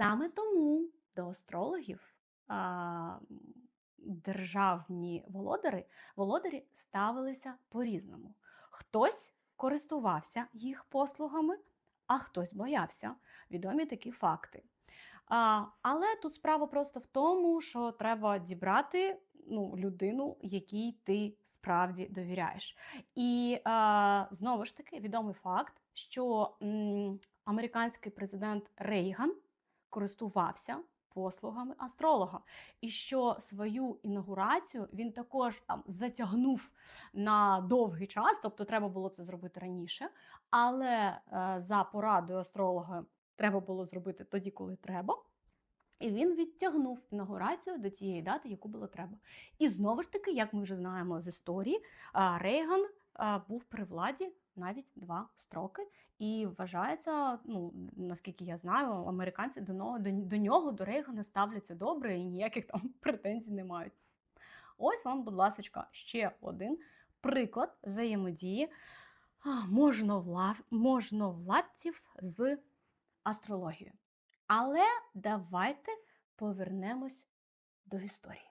Саме тому до астрологів а, державні володарі, володарі ставилися по-різному. Хтось користувався їх послугами, а хтось боявся. Відомі такі факти. А, але тут справа просто в тому, що треба дібрати ну, людину, якій ти справді довіряєш. І а, знову ж таки відомий факт, що м, американський президент Рейган користувався послугами астролога, і що свою інаугурацію він також там затягнув на довгий час, тобто треба було це зробити раніше. Але е, за порадою астролога треба було зробити тоді, коли треба. І він відтягнув інаугурацію до тієї дати, яку було треба. І знову ж таки, як ми вже знаємо з історії, Рейган був при владі навіть два строки, і вважається, ну наскільки я знаю, американці до нього до, до нього, до Рейгана ставляться добре і ніяких там претензій не мають. Ось вам, будь ласка, ще один приклад взаємодії можновладців з астрологією. Але давайте повернемось до історії.